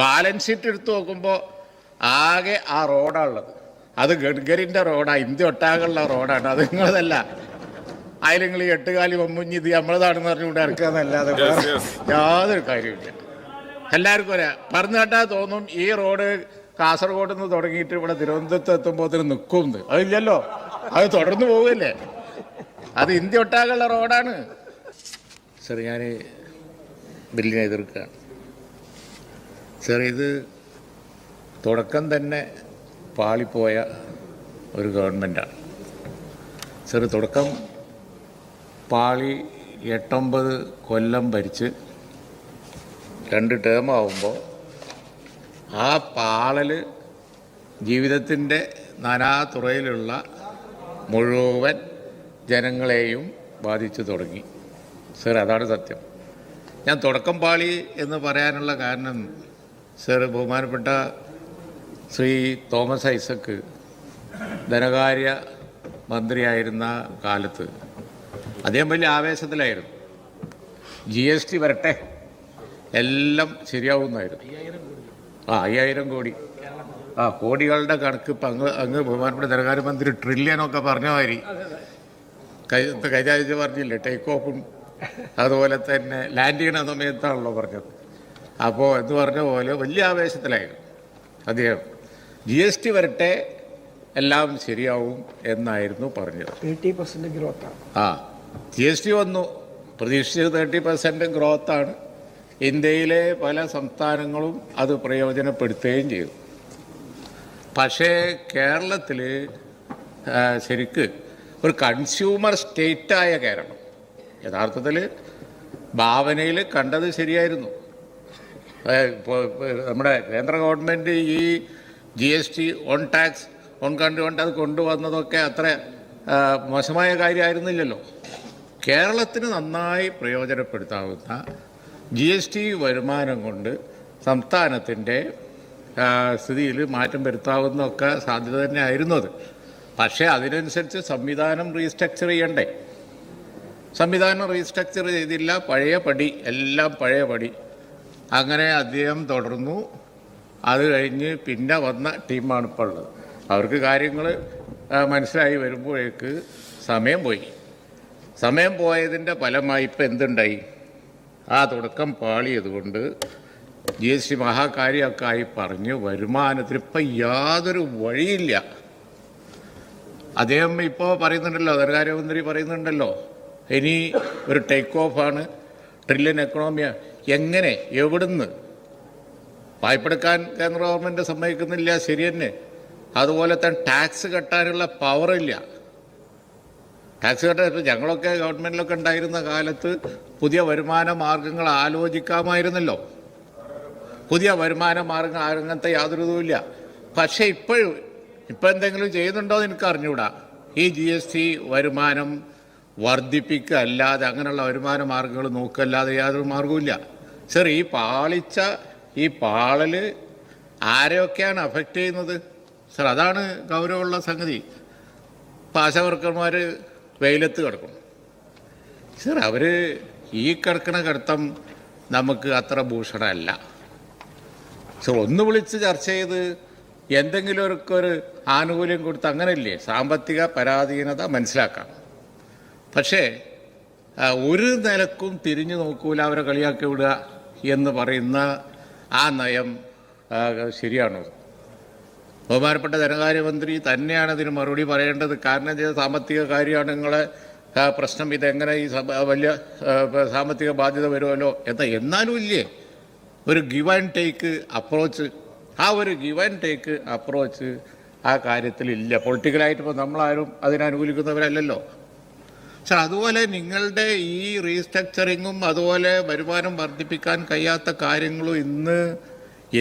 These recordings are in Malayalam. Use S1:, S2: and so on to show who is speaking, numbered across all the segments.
S1: ബാലൻസ് ഷീറ്റ് എടുത്തു നോക്കുമ്പോൾ ആകെ ആ റോഡാണുള്ളത് അത് ഗഡ്കരിന്റെ റോഡാണ് ഇന്ത്യ ഒട്ടാകുള്ള റോഡാണ്. അത് നിങ്ങളതല്ല. അതിൽ നിങ്ങൾ ഈ എട്ടുകാലി വമ്മുഞ്ഞി ഇത് നമ്മളതാണെന്ന് പറഞ്ഞുകൊണ്ട് ഇറക്കാന്നല്ലാതെ എന്നല്ലാതെ യാതൊരു കാര്യമില്ല എല്ലാവർക്കും ഒരാ പറഞ്ഞു കേട്ടാൽ തോന്നും ഈ റോഡ് കാസർഗോഡ് നിന്ന് തുടങ്ങിയിട്ട് ഇവിടെ തിരുവനന്തപുരത്ത് എത്തുമ്പോൾ നിൽക്കും അതില്ലല്ലോ അത് തുടർന്ന് പോവുകയല്ലേ. അത് ഇന്ത്യ ഒട്ടാകുള്ള റോഡാണ്. സാർ ഞാൻ ബില്ലിനെ എതിർക്കുകയാണ്. സർ ഇത് തുടക്കം തന്നെ പാളിപ്പോയ ഒരു ഗവൺമെന്റാണ് സാർ തുടക്കം പാളി എട്ടൊമ്പത് കൊല്ലം ഭരിച്ച് രണ്ട് ടേം ആവുമ്പോൾ ആ പാളൽ ജീവിതത്തിന്റെ നാനാതുറയിലുള്ള മുഴുവൻ ജനങ്ങളെയും ബാധിച്ചു തുടങ്ങി. സർ അതാണ് സത്യം. ഞാൻ തുടക്കം പാളി എന്ന് പറയാനുള്ള കാരണം സർ ബഹുമാനപ്പെട്ട ശ്രീ തോമസ് ഐസക്ക് ധനകാര്യ മന്ത്രിയായിരുന്ന കാലത്ത് അദ്ദേഹം വലിയ ആവേശത്തിലായിരുന്നു. ജി എസ് ടി വരട്ടെ എല്ലാം ശരിയാവുന്നായിരുന്നു. ആ അയ്യായിരം കോടി. ആ കോടികളുടെ കണക്ക് ഇപ്പം അങ്ങ് അങ്ങ് ബഹുമാനപ്പെട്ട ധനകാര്യമന്ത്രി ട്രില്യനൊക്കെ പറഞ്ഞ മാതിരി കൈ കൈതാഴ്ച പറഞ്ഞില്ലേ ടേക്ക് ഓഫും അതുപോലെ തന്നെ ലാൻഡ് ചെയ്യണ സമയത്താണല്ലോ പറഞ്ഞത്. അപ്പോൾ എന്ന് പറഞ്ഞ പോലെ വലിയ ആവേശത്തിലായിരുന്നു. അദ്ദേഹം ജി എസ് ടി വരട്ടെ എല്ലാം ശരിയാവും എന്നായിരുന്നു പറഞ്ഞത്.
S2: തേർട്ടി പെർസെന്റ് ഗ്രോത്താണ്.
S1: ആ ജി എസ് ടി വന്നു. പ്രതീക്ഷിച്ചത് തേർട്ടി പെർസെന്റ് ഗ്രോത്താണ്. ഇന്ത്യയിലെ പല സംസ്ഥാനങ്ങളും അത് പ്രയോജനപ്പെടുത്തുകയും ചെയ്തു. പക്ഷേ കേരളത്തിൽ ശരിക്ക് ഒരു കൺസ്യൂമർ സ്റ്റേറ്റായ കേരളം. യഥാർത്ഥത്തിൽ ഭാവനയിൽ കണ്ടത് ശരിയായിരുന്നു. നമ്മുടെ കേന്ദ്ര ഗവൺമെന്റ് ഈ G S T on tax on country on tax കൊണ്ടുവന്നതൊക്കെ അത്ര മോശമായ കാര്യമായിരുന്നില്ലല്ലോ. കേരളത്തിന് നന്നായി പ്രയോജനപ്പെടുത്താവുന്ന ജി എസ് ടി വരുമാനം കൊണ്ട് സംസ്ഥാനത്തിന്റെ സ്ഥിതിയിൽ മാറ്റം വരുത്താവുന്നതൊക്കെ സാധ്യത തന്നെ ആയിരുന്നു അത് പക്ഷേ അതിനനുസരിച്ച് സംവിധാനം റീസ്ട്രക്ചർ ചെയ്യണ്ടേ? സംവിധാനം റീസ്ട്രക്ചർ ചെയ്തില്ല. പഴയ പടി എല്ലാം പഴയ പടി അങ്ങനെ അദ്ദേഹം തുടർന്നു. അത് കഴിഞ്ഞ് പിന്നെ വന്ന ടീമാണ് ഇപ്പോൾ ഉള്ളത്. അവർക്ക് കാര്യങ്ങൾ മനസ്സിലായി വരുമ്പോഴേക്ക് സമയം പോയി. സമയം പോയതിന്റെ ഫലമായി ഇപ്പം എന്തുണ്ടായി? ആ തുടക്കം പാളിയതുകൊണ്ട് ജി എസ് ടി മഹാകാര്യമൊക്കെ ആയി പറഞ്ഞ് വരുമാനത്തിന് ഇപ്പം യാതൊരു വഴിയില്ല. അദ്ദേഹം ഇപ്പോൾ പറയുന്നുണ്ടല്ലോ ധനകാര്യമന്ത്രി പറയുന്നുണ്ടല്ലോ ഇനി ഒരു ടേക്ക് ഓഫാണ് ട്രില്യൻ എക്കണോമിയ എങ്ങനെ എവിടുന്ന്? വായ്പെടുക്കാൻ കേന്ദ്ര ഗവൺമെന്റ് സമ്മതിക്കുന്നില്ല ശരി തന്നെ. അതുപോലെ തന്നെ ടാക്സ് കെട്ടാനുള്ള പവറില്ല ടാക്സ് കെട്ടാൻ ഞങ്ങളൊക്കെ ഗവൺമെന്റിലൊക്കെ ഉണ്ടായിരുന്ന കാലത്ത് പുതിയ വരുമാന മാർഗങ്ങൾ ആലോചിക്കാമായിരുന്നല്ലോ. പുതിയ വരുമാന മാർഗങ്ങൾ അങ്ങനത്തെ യാതൊരു ഇതുമില്ല പക്ഷേ ഇപ്പോഴും ഇപ്പം എന്തെങ്കിലും ചെയ്യുന്നുണ്ടോ എന്ന് എനിക്ക് അറിഞ്ഞുകൂടാ ഈ ജി എസ് ടി വരുമാനം വർദ്ധിപ്പിക്കുക അല്ലാതെ അങ്ങനെയുള്ള വരുമാന മാർഗങ്ങൾ നോക്കല്ലാതെ യാതൊരു മാർഗവുമില്ല സർ ഈ പാളിച്ച ഈ പാളൽ ആരെയൊക്കെയാണ് അഫക്റ്റ് ചെയ്യുന്നത്? സർ അതാണ് ഗൗരവമുള്ള സംഗതി. പാശവർക്കന്മാർ വെയിലത്ത് കിടക്കണം സർ അവർ ഈ കിടക്കണ കിടത്തം നമുക്ക് അത്ര ഭൂഷണമല്ല. സർ ഒന്ന് വിളിച്ച് ചർച്ച ചെയ്ത് എന്തെങ്കിലും ഒരു ആനുകൂല്യം കൊടുത്ത് അങ്ങനെയല്ലേ സാമ്പത്തിക പരാധീനത മനസ്സിലാക്കാം. പക്ഷേ ഒരു നിലക്കും തിരിഞ്ഞു നോക്കൂല അവരെ കളിയാക്കി വിടുക. എന്ന് പറയുന്ന ആ നയം ശരിയാണോ? ബഹുമാനപ്പെട്ട ധനകാര്യമന്ത്രി തന്നെയാണ് ഇതിന് മറുപടി പറയേണ്ടത്. കാരണം ചെയ്ത സാമ്പത്തിക ആ, പ്രശ്നം. ഇതെങ്ങനെ ഈ വലിയ സാമ്പത്തിക ബാധ്യത വരുമല്ലോ? എന്ന എന്നാലും ഇല്ലേ? ഒരു ഗിവ് ആൻഡ് ടേക്ക് അപ്രോച്ച് ആ ഒരു ഗിവ് ആൻഡ് ടേക്ക് അപ്രോച്ച് ആ കാര്യത്തിൽ ഇല്ല പൊളിറ്റിക്കലായിട്ട് ഇപ്പോൾ നമ്മളാരും അതിനനുകൂലിക്കുന്നവരല്ലല്ലോ സാർ അതുപോലെ നിങ്ങളുടെ ഈ റീസ്ട്രക്ചറിങ്ങും അതുപോലെ വരുമാനം വർദ്ധിപ്പിക്കാൻ കഴിയാത്ത കാര്യങ്ങളും ഇന്ന്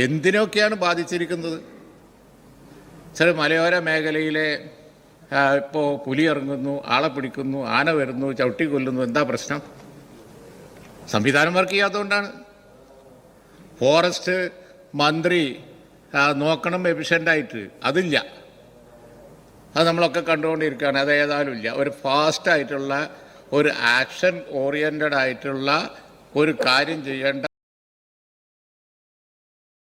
S1: എന്തിനൊക്കെയാണ് ബാധിച്ചിരിക്കുന്നത്? ചില മലയോര മേഖലയിലെ ഇപ്പോൾ പുലി ഇറങ്ങുന്നു ആളെ പിടിക്കുന്നു ആന വരുന്നു ചവിട്ടി കൊല്ലുന്നു എന്താ പ്രശ്നം? സംവിധാനം വർക്ക് ചെയ്യാത്തതുകൊണ്ടാണ്. ഫോറസ്റ്റ് മന്ത്രി നോക്കണം എഫിഷ്യന്റായിട്ട് അതില്ല. അത് നമ്മളൊക്കെ കണ്ടുകൊണ്ടിരിക്കുകയാണ്. അത് ഏതായാലും ഇല്ല. ഒരു ഫാസ്റ്റായിട്ടുള്ള ഒരു ആക്ഷൻ ഓറിയന്റഡ് ആയിട്ടുള്ള ഒരു കാര്യം ചെയ്യേണ്ട